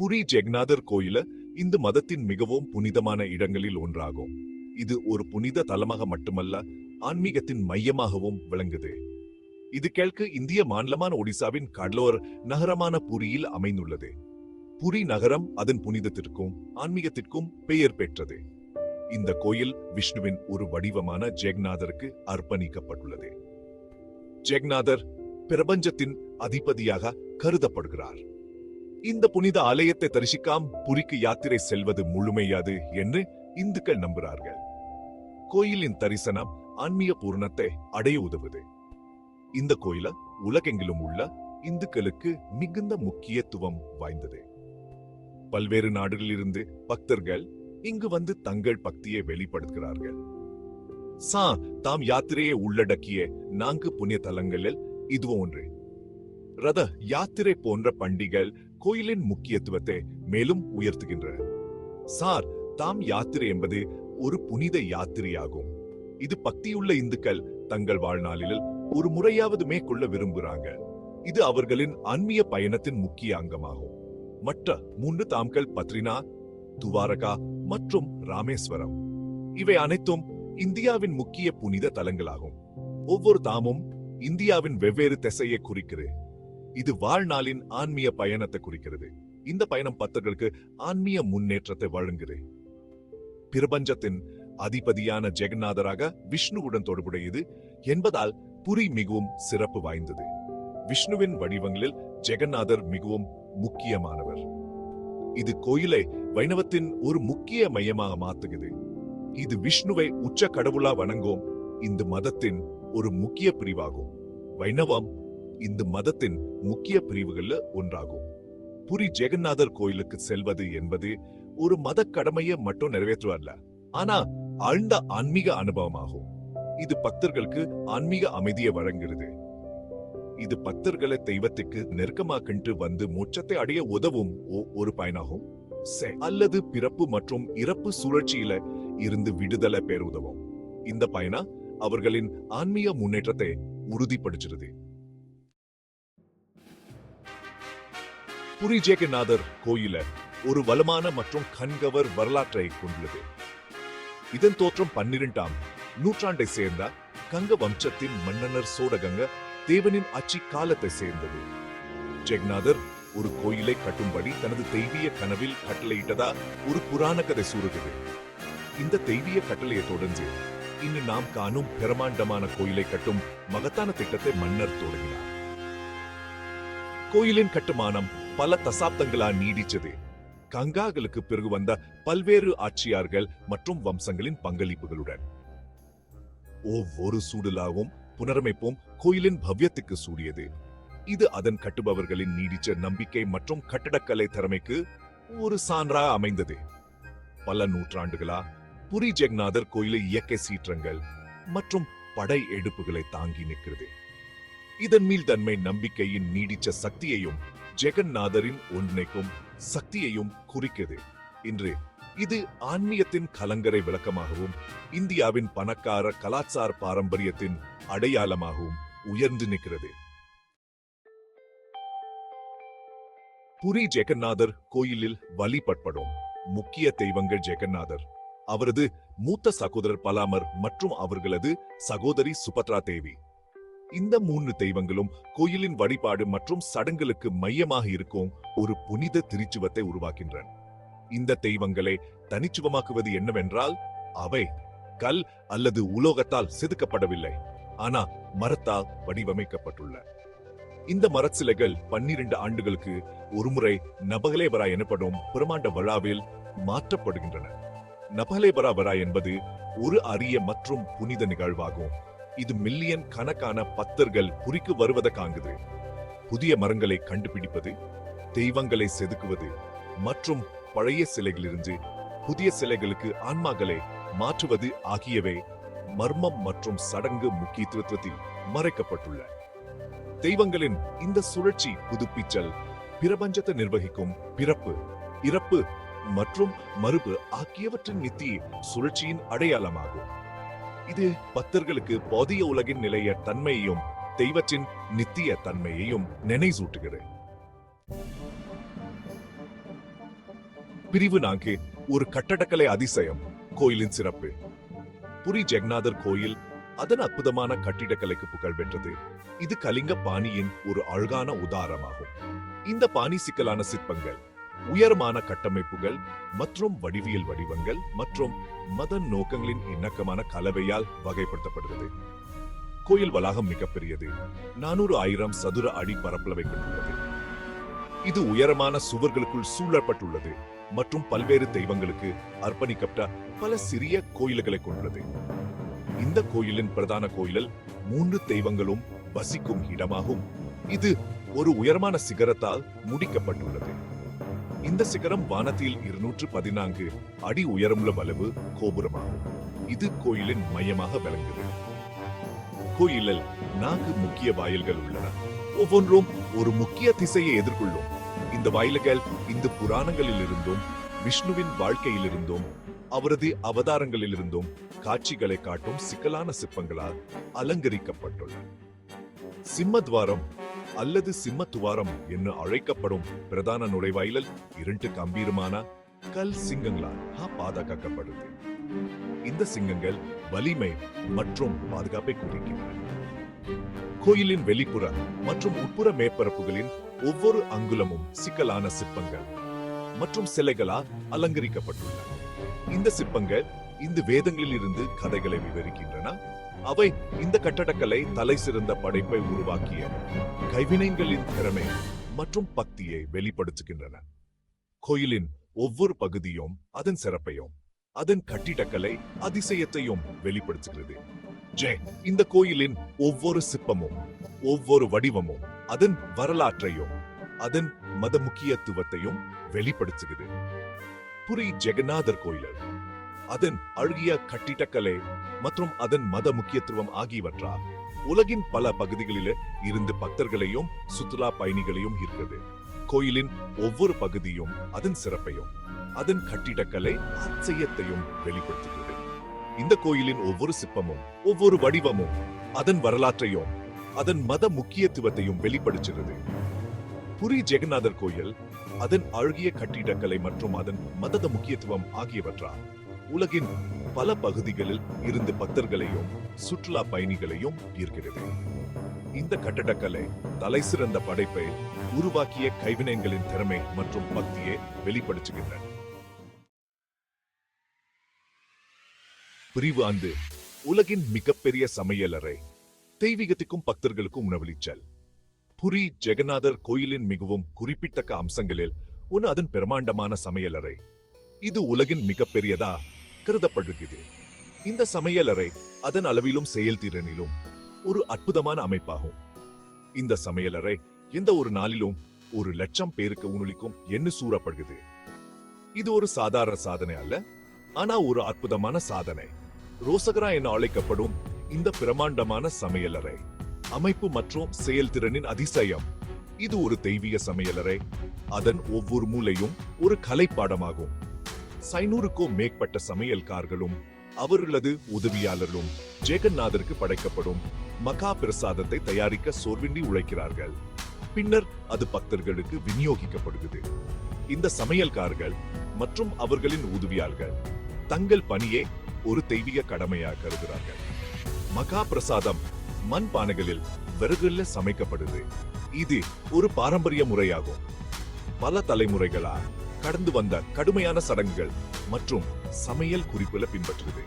புரி ஜெகநாதர் கோயில இந்து மதத்தின் மிகவும் புனிதமான இடங்களில் ஒன்றாகும். இது ஒரு புனித தலமாக மட்டுமல்ல ஆன்மீகத்தின் மையமாகவும் விளங்குது. இது கிழக்கு இந்திய மாநிலமான ஒடிசாவின் கடலோர் நகரமான புரியில் அமைந்துள்ளது. புரி நகரம் அதன் புனிதத்திற்கும் ஆன்மீகத்திற்கும் பெயர் பெற்றது. இந்த கோயில் விஷ்ணுவின் ஒரு வடிவமான ஜெகநாதருக்கு அர்ப்பணிக்கப்பட்டுள்ளது. ஜெகநாதர் பிரபஞ்சத்தின் அதிபதியாக கருதப்படுகிறார். இந்த புனித ஆலயத்தை தரிசிக்காம் புரிக்கு யாத்திரை செல்வது முழுமையாது என்று இந்துக்கள் நம்புகிறார்கள் கோயிலின் தரிசனம் ஆன்மீக பூர்ணத்தை அடைய உதவுது. இந்த கோயில உலகெங்கிலும் உள்ள இந்துக்களுக்கு மிகுந்த முக்கியத்துவம் வாய்ந்தது. பல்வேறு நாடுகளிலிருந்து பக்தர்கள் இங்கு வந்து தங்கள் பக்தியை வெளிப்படுத்துகிறார்கள். சா தாம் யாத்திரையை உள்ளடக்கிய நான்கு புண்ணிய தலங்களில் இதுவும் ஒன்று. ரத யாத்திரை போன்ற பண்டிகள் கோயிலின் முக்கியத்துவத்தை மேலும் உயர்த்துகின்றன. சார் தாம் யாத்திரை என்பது ஒரு புனித யாத்திரையாகும். இது பக்தியுள்ள இந்துக்கள் தங்கள் வாழ்நாளில் ஒரு முறையாவது மேற்கொள்ள விரும்புகிறாங்க இது அவர்களின் ஆன்மீக பயணத்தின் முக்கிய அங்கமாகும். மற்ற மூன்று தாம்கள் பத்ரினா துவாரகா மற்றும் ராமேஸ்வரம். இவை அனைத்தும் இந்தியாவின் முக்கிய புனித தலங்களாகும். ஒவ்வொரு தாமும் இந்தியாவின் வெவ்வேறு திசையை குறிக்கிறது. இது வாழ்நாளின் ஆன்மீக பயணத்தை குறிக்கிறது. இந்த பயணம் பக்தர்களுக்கு ஆன்மீக முன்னேற்றத்தை வழங்குது. பிரபஞ்சத்தின் அதிபதியான ஜெகநாதராக விஷ்ணுவுடன் தொடர்புடையது என்பதால் புரி மிகவும் சிறப்பு வாய்ந்தது. விஷ்ணுவின் வடிவங்களில் ஜெகநாதர் மிகவும் முக்கியமானவர். இது கோயிலை வைணவத்தின் ஒரு முக்கிய மையமாக மாத்துகிறது. இது விஷ்ணுவை உச்ச கடவுளா வணங்கும் இந்த மதத்தின் ஒரு முக்கிய பிரிவாகும். வைணவம் இந்த மதத்தின் முக்கிய பிரிவுகள்ல ஒன்றாகும். புரி ஜெகநாதர் கோயிலுக்கு செல்வது என்பது ஒரு மத கடமையை மட்டும் நிறைவேற்றுவல்ல ஆனா ஆழ்ந்த ஆன்மீக அனுபவமாகும். இது பக்தர்களுக்கு ஆன்மீக அமைதியை வழங்குகிறது. இது பக்தர்களை தெய்வத்துக்கு நெருக்கமாக்கிட்டு வந்து மோட்சத்தை அடைய உதவும் ஒரு பயனாகும். செ- அல்லது பிறப்பு மற்றும் இறப்பு சுழற்சியில இருந்து விடுதலை பெற உதவும். இந்த பயனா அவர்களின் ஆன்மீக முன்னேற்றத்தை உறுதிப்படுத்துகிறது. புரி ஜெகநாதர் கோயில ஒரு வளமான மற்றும் கண்கவர் வரலாற்றை கொண்டுள்ளது. இதன் தோற்றம் பன்னிரெண்டாம் நூற்றாண்டை சேர்ந்த கங்க வம்சத்தின் மன்னனர் சோடகங்க தேவனின் ஆட்சி காலத்தை சேர்ந்தது. ஜெகநாதர் ஒரு கோயிலை கட்டும்படி தனது தெய்வீய கனவில் கட்டளையிட்டதா ஒரு புராண கதை சூறுகிறது. இந்த தெய்வீய கட்டளையை தொடர்ந்து இன்று நாம் காணும் பிரமாண்டமான கோயிலை கட்டும் மகத்தான திட்டத்தை மன்னர் தொடங்கினார். கோயிலின் கட்டுமானம் பல தசாப்தங்களா நீடிச்சது கங்காகளுக்கு பிறகு வந்த பல்வேறு ஆட்சியார்கள் மற்றும் வம்சங்களின் பங்களிப்புகளுடன். ஒவ்வொரு சூழலாவும் புனரமைப்பும் கோயிலின் பவ்யத்துக்கு சூடியது. இது அதன் கட்டுபவர்களின் நீடிச்ச நம்பிக்கை மற்றும் கட்டடக்கலை திறமைக்கு ஒரு சான்றா அமைந்தது. பல நூற்றாண்டுகளா புரி ஜெகநாதர் கோயிலை இயற்கை சீற்றங்கள் மற்றும் படை எடுப்புகளை தாங்கி நிற்கிறது. இதன் மீள் தன்மை நம்பிக்கையின் நீடிச்ச சக்தியையும் ஜெகநாதரின் ஒன்றைக்கும் சக்தியையும் குறிக்கிறது இன்று இது ஆன்மீகத்தின் கலங்கரை விளக்கமாகவும் இந்தியாவின் பணக்கார கலாச்சார பாரம்பரியத்தின் அடையாளமாகவும் உயர்ந்து நிற்கிறது. புரி ஜெகநாதர் கோயிலில் வழிபட்படும் முக்கிய தெய்வங்கள் ஜெகநாதர். அவரது மூத்த சகோதரர் பலாமர் மற்றும் அவர்களது சகோதரி சுபத்ரா தேவி. இந்த மூன்று தெய்வங்களும் கோயிலின் வழிபாடு மற்றும் சடங்குகளுக்கு மையமாக இருக்கும் ஒரு புனித திருச்சுவத்தை உருவாக்கின்றன. இந்த தெய்வங்களை தனிச்சுவமாக்குவது என்னவென்றால் அவை கல் அல்லது உலோகத்தால் செதுக்கப்படவில்லை ஆனா மரத்தால் வடிவமைக்கப்பட்டுள்ள. இந்த மரச்சிலைகள் பன்னிரண்டு ஆண்டுகளுக்கு ஒருமுறை நபகலேபரா எனப்படும் பிரமாண்ட விழாவில் மாற்றப்படுகின்றன. நபகலேபரா விழா என்பது ஒரு அரிய மற்றும் புனித நிகழ்வாகும். இது மில்லியன் கணக்கான பத்தர்கள் புரிக்கு வருவதை காங்குது புதிய மரங்களை கண்டுபிடிப்பது தெய்வங்களை செதுக்குவது மற்றும் பழைய சிலைகளிலிருந்து புதிய சிலைகளுக்கு ஆன்மாக்களை மாற்றுவது ஆகியவை மர்மம் மற்றும் சடங்கு முக்கியத்துவத்தில் மறைக்கப்பட்டுள்ள. தெய்வங்களின் இந்த சுழற்சி புதுப்பிச்சல் பிரபஞ்சத்தை நிர்வகிக்கும் பிறப்பு இறப்பு மற்றும் மறுப்பு ஆகியவற்றின் நித்திய சுழற்சியின் அடையாளமாகும். இது பக்தர்களுக்கு பௌதிக உலகின் நிலைய தன்மையையும் தெய்வத்தின் நித்திய தன்மையையும் நினைசூட்டுகிறது. பிரிவு நான்கு ஒரு கட்டடக்கலை அதிசயம் கோயிலின் சிறப்பு. புரி ஜெகநாதர் கோயில் அதன் அற்புதமான கட்டிடக்கலைக்கு புகழ் பெற்றது. இது கலிங்க பாணியின் ஒரு அழகான உதாரணமாகும். இந்த பாணி சிக்கலான சிற்பங்கள் உயரமான கட்டமைப்புகள் மற்றும் வடிவியல் வடிவங்கள் மற்றும் மத நோக்கங்களின் இணக்கமான கலவையால் வகைப்படுத்தப்படுகிறது. கோயில் வளாகம் மிகப்பெரியது. நானூறு ஆயிரம் சதுர அடி பரப்பளவை கொண்டுள்ளது. இது உயரமான சுவர்களுக்குள் சூழப்பட்டுள்ளது மற்றும் பல்வேறு தெய்வங்களுக்கு அர்ப்பணிக்கப்பட்ட பல சிறிய கோயில்களை கொண்டுள்ளது. இந்த கோயிலின் பிரதான கோயிலில் மூன்று தெய்வங்களும் வசிக்கும் இடமாகும். இது ஒரு உயரமான சிகரத்தால் முடிக்கப்பட்டுள்ளது. இந்த சிகரம் வானத்தில் இருநூற்று பதினான்கு அடி உயரமுள்ள வலவு கோபுரமாகும். இது கோயிலின் மையமாக விளங்குகிறது கோயிலில் நான்கு முக்கிய வாயில்கள் உள்ளன. ஒவ்வொன்றும் ஒரு முக்கிய திசையை எதிர்கொள்ளும். இந்த வாயில்கள் இந்து புராணங்களில் இருந்தும் விஷ்ணுவின் வாழ்க்கையிலிருந்தும் அவரது அவதாரங்களிலிருந்தும் காட்சிகளை காட்டும் சிக்கலான சிற்பங்களால் அலங்கரிக்கப்பட்டுள்ளன. சிம்மத்வாரம் அல்லது சிம்மத்துவாரம் என்று அழைக்கப்படும் பிரதான நுழைவாயிலில் இரண்டு கம்பீரமான கல் சிங்கங்களால் பாதுகாக்கப்படுது. இந்த சிங்கங்கள் வலிமை மற்றும் பாதுகாப்பை குறிக்கின்றன. கோயிலின் வெளிப்புற மற்றும் உட்புற மேற்பரப்புகளின் ஒவ்வொரு அங்குலமும் சிக்கலான சிற்பங்கள் மற்றும் சிலைகளால் அலங்கரிக்கப்பட்டுள்ளன. இந்த சிற்பங்கள் இந்த வேதங்களில் இருந்து கதைகளை விவரிக்கின்றன. அவை இந்த கட்டடக்கலை தலை சிறந்த படைப்பை உருவாக்கிய கைவினைகளின் திறமை மற்றும் பக்தியை வெளிப்படுத்துகின்றன. கோயிலின் ஒவ்வொரு பகுதியும் அதன் சிறப்பையும் அதன் கட்டிடக்கலை அதிசயத்தையும் வெளிப்படுத்துகிறது. ஜெய் இந்த கோயிலின் ஒவ்வொரு சிற்பமும் ஒவ்வொரு வடிவமும் அதன் வரலாற்றையும் அதன் மத முக்கியத்துவத்தையும் வெளிப்படுத்துகிறது. புரி ஜெகநாதர் கோயில் அதன் அழகிய கட்டிடக்கலை மற்றும் அதன் மத முக்கியத்துவம் ஆகியவற்றால் உலகின் பல பகுதிகளில இருந்து பக்தர்களையும் சுற்றுலா பயணிகளையும் ஈர்க்கிறது. கோயிலின் ஒவ்வொரு பகுதியும் அதன் சிறப்பையும் அதன் கட்டிடக்கலை ஆச்சரியத்தையும் வெளிப்படுத்துகிறது. இந்த கோயிலின் ஒவ்வொரு சிற்பமும் ஒவ்வொரு வடிவமும் அதன் வரலாற்றையும் அதன் மத முக்கியத்துவத்தையும் வெளிப்படுத்துகிறது. புரி ஜெகநாதர் கோயில் அதன் அழகிய கட்டிடக்கலை மற்றும் அதன் மதத முக்கியத்துவம் ஆகியவற்றால் உலகின் பல பகுதிகளில் இருந்து பக்தர்களையும் சுற்றுலா பயணிகளையும் ஈர்க்கிறது. இந்த கட்டடக்கலை தலை சிறந்த படைப்பை உருவாக்கிய கைவினைகளின் திறமை மற்றும் பக்தியை வெளிப்படுத்துகின்றன. பிரிவு ஆண்டு உலகின் மிகப்பெரிய சமையலறை தெய்வீகத்துக்கும் பக்தர்களுக்கும் உணவளிச்சல் புரி ஜெகநாதர் கோயிலின் மிகவும் குறிப்பிட்டக்க அம்சங்களில் ஒன்று அதன் பிரமாண்டமான சமையலறை இது உலகின் மிகப்பெரியதா கருதப்படுகிறது. இந்த சமையலறை அதன் அளவிலும் செயல்திறனிலும் ஒரு அற்புதமான அமைப்பாகும். இந்த சமையலறை எந்த ஒரு நாளிலும் ஒரு லட்சம் பேருக்கு உணவளிக்கும் என்று சூறப்படுகிறது. இது ஒரு சாதாரண சாதனை அல்ல ஆனா ஒரு அற்புதமான சாதனை. ரோசகரா என அழைக்கப்படும் இந்த பிரமாண்டமான சமையலறை அமைப்பு மற்றும் செயல்திறனின் அதிசயம். இது ஒரு தெய்வீக சமையலறை அதன் ஒவ்வொரு மூலையும் ஒரு கலைப்பாடமாகும். சைனூறுக்கும் மேற்பட்ட சமையல்கார்களும் அவர்களது உதவியாளர்களும் ஜெகநாதருக்கு படைக்கப்படும் மகா பிரசாதத்தை தயாரிக்க சோர்வின்றி உழைக்கிறார்கள். பின்னர் அது பக்தர்களுக்கு விநியோகிக்கப்படுகிறது. இந்த சமையல்கார்கள் மற்றும் அவர்களின் உதவியாளர்கள் தங்கள் பணியை ஒரு தெய்வீக கடமையாக கருதுகிறார்கள். மகா பிரசாதம் மண் பானைகளில் விறகுல சமைக்கப்படுது. இது ஒரு பாரம்பரிய முறையாகும். பல தலைமுறைகளால் கடந்து வந்த கடுமையான சடங்குகள் மற்றும் சமையல் குறிப்புகளை பின்பற்றுது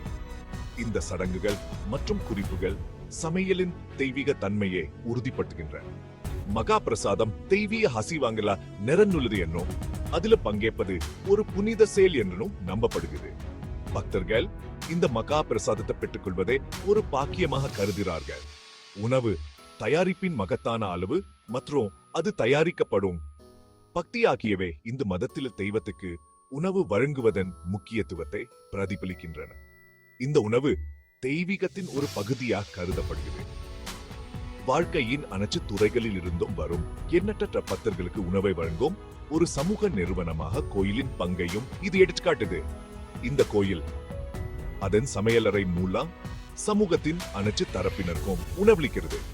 இந்த சடங்குகள் மற்றும் குறிப்புகள் சமையலின் தெய்வீக தன்மையை உறுதிப்படுத்துகின்றன. மகா பிரசாதம் தெய்வீக ஹசிவாங்கலா நிறந்துள்ளது என்னும் அதுல பங்கேற்பது ஒரு புனித செயல் என்றும் நம்பப்படுகிறது. பக்தர்கள் இந்த மகா பிரசாதத்தை பெற்றுக்கொள்வதை ஒரு பாக்கியமாக கருதுகிறார்கள். உணவு தயாரிப்பின் மகத்தான அளவு மற்றும் அது தயாரிக்கப்படும் பக்தி ஆகியவை இந்த தெய்வத்துக்கு உணவு வழங்குவதன் முக்கியத்துவத்தை பிரதிபலிக்கின்றன. இந்த உணவு தெய்வீகத்தின் ஒரு பகுதியாக கருதப்படுகிறது. வாழ்க்கையின் அனைத்து துறைகளில் இருந்தும் வரும் எண்ணற்ற பக்தர்களுக்கு உணவை வழங்கும் ஒரு சமூக நிறுவனமாக கோயிலின் பங்கையும் இது எடுத்துக்காட்டுது. இந்த கோயில் அதன் சமையலறை மூலம் சமூகத்தின் அனைத்து தரப்பினருக்கும் உணவளிக்கிறது.